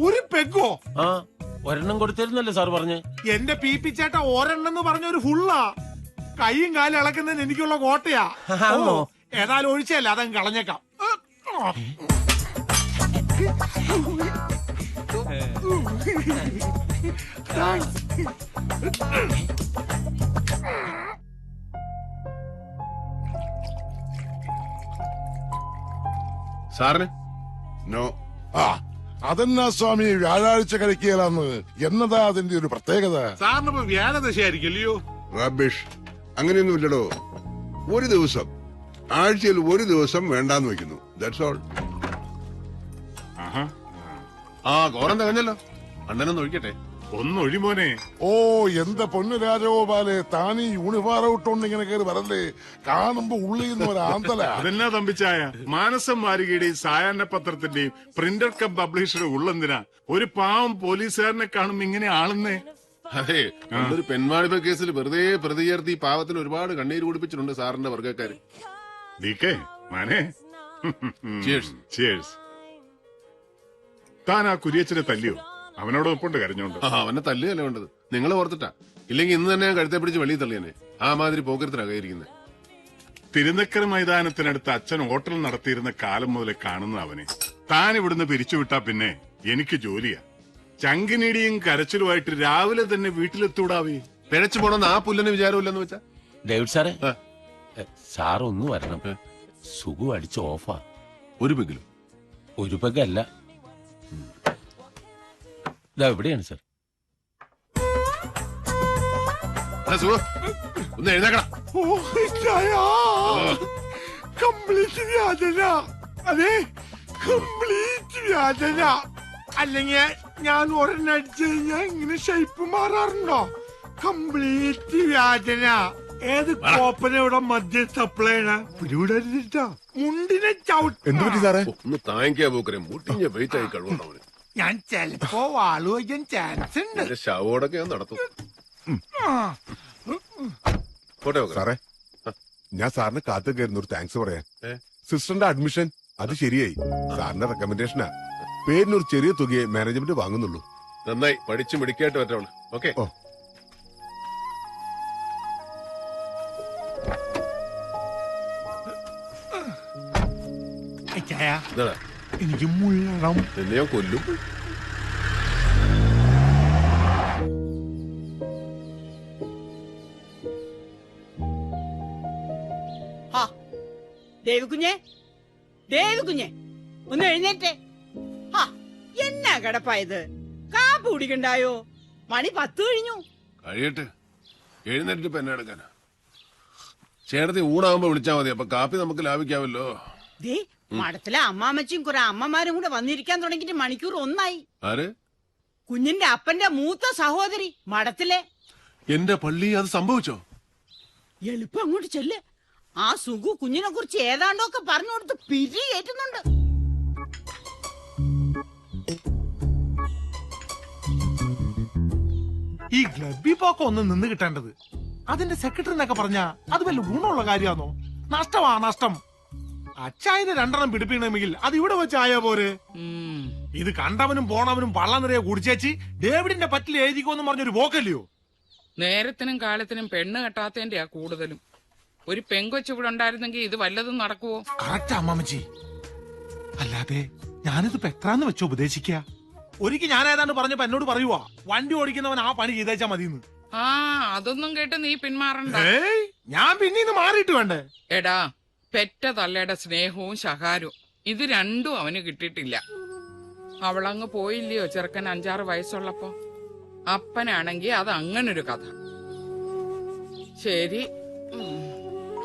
ഒരു പെഗോ. ആ ഒരെണ്ണം കൊടുത്തിരുന്നല്ലേ സാർ പറഞ്ഞു? എന്റെ പി പി ചേട്ട ഒരെണ്ണെന്ന് പറഞ്ഞ ഒരു ഫുള്ളാ കൈയും കാലും ഇളക്കുന്നതിന് എനിക്കുള്ള കോട്ടയാ. ആണോ? ഏതായാലും ഒഴിച്ചല്ല അതങ്ങ് കളഞ്ഞേക്കാം. സാറിന്? നോ. ആ. അതെന്നാ സ്വാമി വ്യാഴാഴ്ച കഴിക്കുകയെന്ന് എന്നതാ അതിന്റെ ഒരു പ്രത്യേകത? സാറിനിപ്പോ വ്യാഴദശയായിരിക്കും അല്ലയോ? റബിഷ് അങ്ങനെയൊന്നുമില്ലടോ. ഒരു ദിവസം. ആഴ്ചയിൽ ഒരു ദിവസം വേണ്ടാന്ന് വെക്കുന്നു ദാറ്റ്സ് ഓൾ ആ കോറം തകഞ്ഞല്ലോ. അണ്ണനൊന്ന് ഒഴിക്കട്ടെ. ഒന്ന് ഒഴിമോനെ ഓ എന്റെ പൊന്നു രാജഗോപാലെ? താനി യൂണിഫോം ഇട്ടോണ്ട് ഇങ്ങനെ കയറി വരല്ലേ? കാണുമ്പോ ഉള്ളിൽ ഒരു ആന്തല അതെന്നാ തമ്പിച്ചായ? മാനസം വാരികയുടെയും സായാഹ്ന പത്രത്തിന്റെയും പ്രിന്റർ കം പബ്ലിഷറുടെ ഉള്ളെന്തിനാ? ഒരു പാവം പോലീസുകാരനെ കാണുമ്പോ ഇങ്ങനെ ആളുന്നേ? അതെ ഒരു പെൺവാണിഭ കേസിൽ വെറുതെ പ്രതി ചേർത്ത് ഈ പാവത്തിന് ഒരുപാട് കണ്ണീര് കുടിപ്പിച്ചിട്ടുണ്ട് സാറിന്റെ വർഗക്കാര് മാനെ. Cheers. Cheers. താൻ ആ കുരിയച്ചനെ തല്ലിയോ? അവനോട് ഒപ്പുണ്ട് കരഞ്ഞോണ്ട്. ആ അവനെ തല്ലിയല്ലേ വേണ്ടത്? നിങ്ങൾ ഓർത്തിട്ടാ. ഇല്ലെങ്കിൽ ഇന്ന് തന്നെ ഞാൻ കഴുത്തെ പിടിച്ച് വെളിയിൽ തള്ളിയനെ. ആ മാതിരി പോക്കരത്തിനാ കയറിയിരിക്കുന്നത് തിരുനക്കര മൈതാനത്തിനടുത്ത് അച്ഛൻ ഹോട്ടൽ നടത്തിയിരുന്ന കാലം മുതലേ കാണുന്ന അവനെ. താൻ ഇവിടുന്ന് പിരിച്ചുവിട്ടാ പിന്നെ എനിക്ക് ജോലിയാ. ചങ്കിനിടിയും കരച്ചിലുമായിട്ട് രാവിലെ തന്നെ വീട്ടിലെത്തൂടാവേ. പിഴച്ചു പോണെന്ന് ആ പുല്ലന് വിചാരമില്ലെന്ന് വെച്ചാ? ഡേവിഡ് സാറേ ആ. സാർ ഒന്ന് വരണം. സുഖം സുഖു അടിച്ച് ഓഫാ. ഒരു പെങ്കിലും ഒരു പകല്ല ഇതാ ഇവിടെയാണ് സർ ഒന്ന് എഴുന്നേക്കണം കംപ്ലീറ്റ് വ്യാജന അതെ കംപ്ലീറ്റ് വ്യാജന അല്ലെങ്കിൽ ഞാൻ ഒരെണ്ണം അടിച്ചു കഴിഞ്ഞാൽ ഇങ്ങനെ ഷേപ്പ് മാറാറുണ്ടോ? കംപ്ലീറ്റ് വ്യാജന ഏത് കോപ്പന ഇവിടെ മദ്യം സപ്ലൈ ചെയ്യണ മുണ്ടിനെ ചവിട്ടി. സാറേ? ഒന്ന് താങ്ങിക്കാ പോക്കരെ. മുട്ടിഞ്ഞ വെയിറ്റ് ആയി കഴിവുണ്ടവന്. ഞാൻ ചെലപ്പോ വാളു വയ്ക്കാൻ ചാൻസ് ഉണ്ട്. എന്റെ ശവോടൊക്കെ ഞാൻ നടത്തും. പോട്ടെ. സാറേ ഞാൻ സാറിന് കാത്തു കയറുന്ന ഒരു താങ്ക്സ് പറയാൻ. ഏ? സിസ്റ്ററിന്റെ അഡ്മിഷൻ അത് ശരിയായി. സാറിന്റെ റെക്കമെൻഡേഷനാ പേരിനൊരു ഒരു ചെറിയ തുകയെ മാനേജ്മെന്റ് വാങ്ങുന്നുള്ളൂ. നന്നായി പഠിച്ചു മിടിക്കായിട്ട് പറ്റവൾ ഓക്കെ. ഓ. ചായ? ഇതാ. എനിക്ക് മുള്ളണം ഞാൻ കൊല്ലും? ദേവിക്കുഞ്ഞെ ദേവിക്കുഞ്ഞെ ഒന്ന് എഴുന്നേറ്റേ. ആ എന്നാ കിടപ്പായത്? കാപ്പ് കുടിക്കണ്ടായോ? മണി പത്ത് കഴിഞ്ഞു. കഴിയട്ടെ. എഴുന്നേറ്റ് ഇപ്പൊ എന്നെ എടുക്കാനാ. ചേട്ടത്തി ഊണാകുമ്പോ വിളിച്ചാ മതി. അപ്പൊ കാപ്പി നമുക്ക് ലാഭിക്കാമല്ലോ. ദേ മഠത്തിലെ അമ്മാമ്മച്ചും കുറെ അമ്മമാരും കൂടെ വന്നിരിക്കാൻ തുടങ്ങിയിട്ട് മണിക്കൂർ ഒന്നായി. ആര്? കുഞ്ഞിന്റെ അപ്പന്റെ മൂത്ത സഹോദരി മഠത്തിലെ. എന്റെ പള്ളി അത് സംഭവിച്ചോ? എളുപ്പം അങ്ങോട്ട് ചെല്ല്. ആ സുഖു കുഞ്ഞിനെ കുറിച്ച് ഏതാണ്ടൊക്കെ പറഞ്ഞു കൊടുത്ത് പിരി കയറ്റുന്നുണ്ട്. ഈ ഗ്ലബി പോക്ക ഒന്ന് നിന്ന് കിട്ടേണ്ടത്. അതിന്റെ സെക്രട്ടറി എന്നൊക്കെ പറഞ്ഞ അത് വല്ല ഗുണമുള്ള കാര്യമാണോ നഷ്ടമാ നഷ്ടം. അച്ചായന് രണ്ടെണ്ണം പിടിപ്പിക്കണമെങ്കിൽ അത് ഇവിടെ വെച്ചായ പോരെ? ഇത് കണ്ടവനും പോണവനും പള്ളം നിറയെ കുടിച്ചേച്ച് ഡേവിഡിന്റെ പറ്റിൽ എഴുതിക്കോന്ന് പറഞ്ഞൊരു പോക്കല്ലയോ നേരത്തിനും കാലത്തിനും പെണ്ണ് കെട്ടാത്തതിന്റെയാ കൂടുതലും. ഒരു പെങ്കൊച്ചു ഇവിടെ ഉണ്ടായിരുന്നെങ്കിൽ ഇത് വല്ലതും നടക്കുവോ? കറക്റ്റ് അമ്മാമച്ചി. അല്ലാതെ ഞാനിത് എത്രാന്ന് വെച്ച് ഉപദേശിക്ക? ഒരിക്കൽ ഞാൻ ഏതാണ്ട് പറഞ്ഞപ്പോ എന്നോട് പറയുവാ വണ്ടി ഓടിക്കുന്നവൻ ആ പണി ചെയ്തേച്ചാ മതിന്ന് ആ അതൊന്നും കേട്ട് നീ പിന്മാറണ്ട. ഞാൻ പിന്നെ മാറിയിട്ട് വേണ്ടേ? എടാ പെറ്റ തള്ളയുടെ സ്നേഹവും ശകാരവും. ഇത് രണ്ടും അവന് കിട്ടിയിട്ടില്ല. അവളങ്ങ് പോയില്ലയോ ചെറുക്കൻ അഞ്ചാറ് വയസ്സുള്ളപ്പോ? അപ്പനാണെങ്കി അത് അങ്ങനൊരു കഥ. ശരി.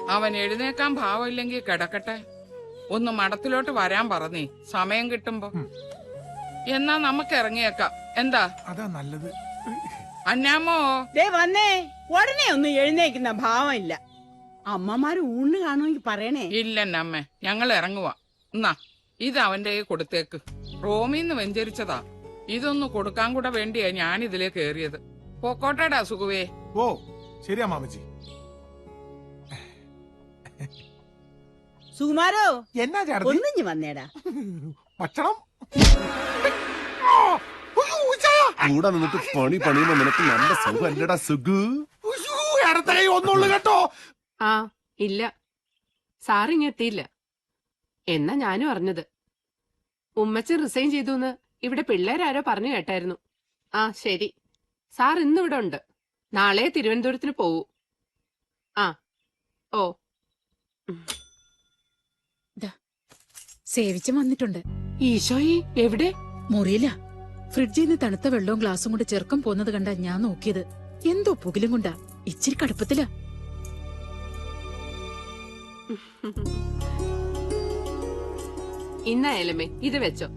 അവൻ എഴുന്നേക്കാൻ ഭാവമില്ലെങ്കിൽ കിടക്കട്ടെ. ഒന്ന് മഠത്തിലോട്ട് വരാൻ പറഞ്ഞേ. സമയം കിട്ടുമ്പോ. എന്നാ നമുക്ക് ഇറങ്ങിയേക്കാം. എന്താ? അതാ നല്ലത്. അന്നാമോ ദേ വന്നേ. ഉടനെ ഒന്നും എഴുന്നേക്കുന്ന ഭാവമില്ല. അമ്മമാര് ഊണ് കാണുമെങ്കിൽ പറയണേ. ഇല്ലെന്നമ്മേ ഞങ്ങൾ ഇറങ്ങുവാ. എന്നാ ഇത് അവന്റെ കൊടുത്തേക്ക്. റോമിന്ന് വെഞ്ചരിച്ചതാ. ഇതൊന്ന് കൊടുക്കാൻ കൂടെ വേണ്ടിയാ ഞാൻ ഇതിലേ കേറിയത് പോക്കോട്ടേടാ സുഖുവേ. ഓ ശരിയാ മാമജി സുകുമാരോ എന്നാ ചേട്ടത്തി ഒന്നിഞ്ഞു വന്നേടാ. ഭക്ഷണം? ആ, കൂടെ നിന്നിട്ട് പണി പണിയുമ്പോ നിനക്ക് നല്ല സുഖു. ഉയ്യോ, ഇടത്തെ കൈ ഒന്നുള്ളു കേട്ടോ. ആ ഇല്ല. സാറിങ് എത്തിയില്ല. എന്നാ ഞാനും അറിഞ്ഞത്. ഉമ്മച്ചൻ റിസൈൻ ചെയ്തു എന്ന് ഇവിടെ പിള്ളേരാരോ പറഞ്ഞു കേട്ടായിരുന്നു. ആ ശരി. സാർ ഇന്നിവിടെ ഉണ്ട്. നാളെ തിരുവനന്തപുരത്തിന് പോവൂ. ആ ഓ. സേവിച്ചും വന്നിട്ടുണ്ട്. ഈശോയി എവിടെ? മുറിയില്ല ഫ്രിഡ്ജിൽ നിന്ന് തണുത്ത വെള്ളവും ഗ്ലാസും കൊണ്ട് ചെറുക്കം പോന്നത് കണ്ട ഞാൻ നോക്കിയത്. എന്തോ പുകിലും കൊണ്ടാ. ഇച്ചിരി കടുപ്പത്തില. ഇന്നായാലുമേ ഇത് വെച്ചോ.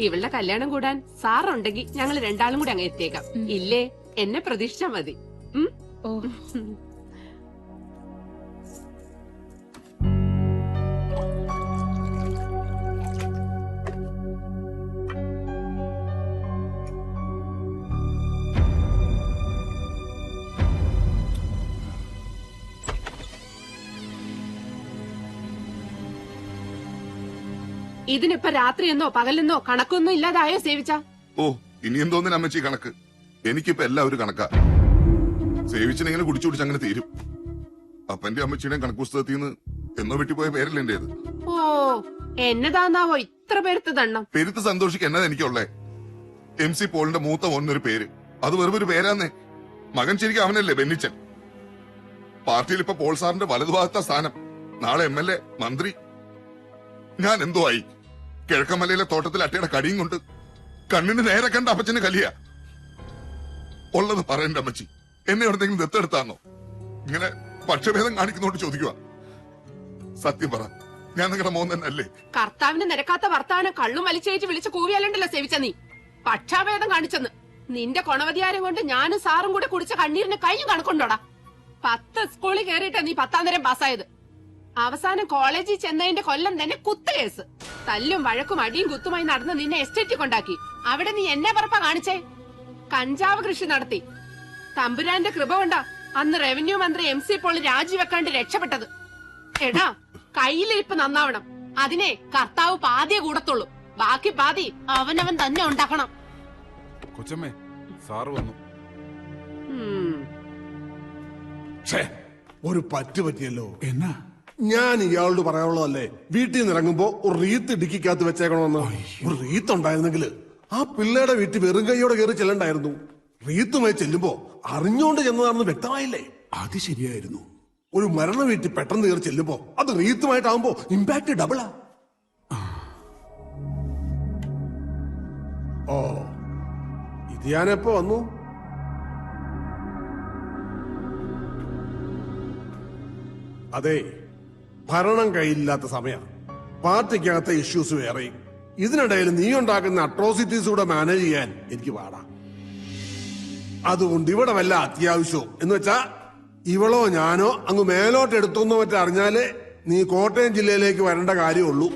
ഇവളുടെ കല്യാണം കൂടാൻ സാറുണ്ടെങ്കിൽ ഞങ്ങൾ രണ്ടാളും കൂടി അങ്ങ് എത്തിയേക്കാം. ഇല്ലേ? എന്നെ പ്രതീക്ഷിച്ചാ മതി. ഓ. ഇതിനിപ്പോ രാത്രിയെന്നോ പകലെന്നോ കണക്കൊന്നും ഇല്ലാതായോ സേവിച്ച? ഓ ഇനി എന്തോ അമ്മച്ചി കണക്ക്. എനിക്കിപ്പോ എല്ലാം ഒരു കണക്കാ. സേവിച്ചിനെങ്ങനെ കുടിച്ചു കുടിച്ച് അങ്ങനെ തീരും. അപ്പന്റെ അമ്മച്ചിയുടെയും കണക്ക് പുസ്തകത്തിൽ നിന്ന് എന്നോ വെട്ടിപ്പോയ പേരല്ലേ എന്റേത് ഓ എന്നതാന്നാവോ ഇത്ര പേരുത്ത് തണ്ണം പെരുത്ത് സന്തോഷിക്ക് എന്നതാ എനിക്കുള്ളേ. എം സി പോളിന്റെ മൂത്ത മോനൊരു പേര്. അത് വെറും ഒരു പേരാന്നേ. മകൻ ശരിക്കും അവനല്ലേ ബെന്നിച്ചൻ. പാർട്ടിയിൽ ഇപ്പൊ പോൾ സാറിന്റെ വലതുഭാഗത്ത സ്ഥാനം. നാളെ എം എൽ എ മന്ത്രി ഞാൻ എന്തോ ആയി കിഴക്കമലയിലെ തോട്ടത്തിൽ അട്ടയുടെ കടിയും കൊണ്ട് കണ്ണിന് നേരെ കണ്ട അപ്പച്ചന് കലിയ. ഉള്ളത് പറയണ്ട അമ്മച്ചി. എന്നെ എവിടെന്തെങ്കിലും ദത്തെടുത്താന്നോ? ഇങ്ങനെ പക്ഷഭേദം കാണിക്കുന്നോണ്ട് ചോദിക്കുക സത്യം പറ ഞാൻ നിങ്ങളുടെ മോൻ തന്നെ അല്ലേ കർത്താവിന് നിരക്കാത്ത വർത്താനം കള്ളും വലിച്ചേച്ച് വിളിച്ച് കൂവിയാലുണ്ടല്ലോ സേവിച്ച നീ. പക്ഷാഭേദം കാണിച്ചെന്ന്. നിന്റെ കൊണവതിയാരം കൊണ്ട് ഞാനും സാറും കൂടെ കുടിച്ച കണ്ണീരിന് കയ്യും കണക്കുണ്ടോടാ. പത്ത് സ്കൂളിൽ കയറിയിട്ടാ നീ പത്താം തരം പാസ്സായത്. അവസാനം കോളേജിൽ ചെന്നതിന്റെ കൊല്ലം തന്നെ കുത്ത് കേസ് തല്ലും വഴക്കും അടിയും കുത്തുമായി നടന്ന് നിന്നെ എസ്റ്റേറ്റ് കൊണ്ടാക്കി. അവിടെ നീ എന്നെ പറപ്പ കാണിച്ചേ? കഞ്ചാവ് കൃഷി നടത്തി. തമ്പുരാന്റെ കൃപ കൊണ്ടാ അന്ന് റവന്യൂ മന്ത്രി എം സി പോൾ രാജിവെക്കാണ്ട് രക്ഷപ്പെട്ടത്. എടാ കയ്യിലിരിപ്പ് നന്നാവണം. അതിനെ കർത്താവ് പാതിയെ കൂടത്തുള്ളൂ. ബാക്കി പാതി അവനവൻ തന്നെ ഉണ്ടാക്കണം. കൊച്ചമ്മേ സാറ് വന്നു. ഒരു പറ്റ് പറ്റിയല്ലോ. എന്നാ? ഞാൻ ഇയാളോട് പറയാനുള്ളതല്ലേ വീട്ടിൽ നിന്ന് ഇറങ്ങുമ്പോ ഒരു റീത്ത് ഇടുക്കിക്കകത്ത് വെച്ചേക്കണമെന്ന്. ഒരു റീത്ത് ഉണ്ടായിരുന്നെങ്കിൽ ആ പിള്ളേടെ വീട്ടിൽ വെറും കൈയോടെ കയറി ചെല്ലണ്ടായിരുന്നു. റീത്തുമായി ചെല്ലുമ്പോ അറിഞ്ഞുകൊണ്ട് ചെന്നതാണെന്ന് വ്യക്തമായില്ലേ? അത് ശരിയായിരുന്നു. ഒരു മരണ വീട്ടിൽ പെട്ടെന്ന് കയറി ചെല്ലുമ്പോ അത് റീത്തുമായിട്ടാവുമ്പോ ഇമ്പാക്ട് ഡബിളാ ഓ ഇത് ഞാനെപ്പോ വന്നു? അതെ ഭരണം കയ്യിലില്ലാത്ത സമയമാണ് പാർട്ടിക്കകത്തെ ഇഷ്യൂസ് വേറെയും. ഇതിനിടയിൽ നീ ഉണ്ടാക്കുന്ന അട്രോസിറ്റീസ് കൂടെ മാനേജ് ചെയ്യാൻ എനിക്ക് പാടാ. അതുകൊണ്ട് ഇവിടെ വല്ല അത്യാവശ്യവും എന്ന് വെച്ചാ ഇവളോ ഞാനോ അങ്ങ് മേലോട്ട് എടുത്തോന്നോ മറ്റോ അറിഞ്ഞാലേ നീ കോട്ടയം ജില്ലയിലേക്ക് വരേണ്ട കാര്യമുള്ളൂ.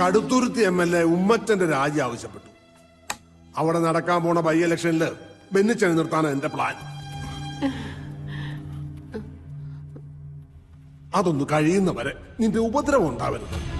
കടുത്തുരുത്തി എം എൽ എ ഉമ്മച്ചന്റെ രാജി ആവശ്യപ്പെട്ടു. അവിടെ നടക്കാൻ പോണ ബൈ ഇലക്ഷനിൽ ബെന്നിച്ചനെ നിർത്താനാണ് എന്റെ പ്ലാൻ അതൊന്ന് കഴിയുന്നവരെ നിന്റെ ഉപദ്രവം ഉണ്ടാവരുത്.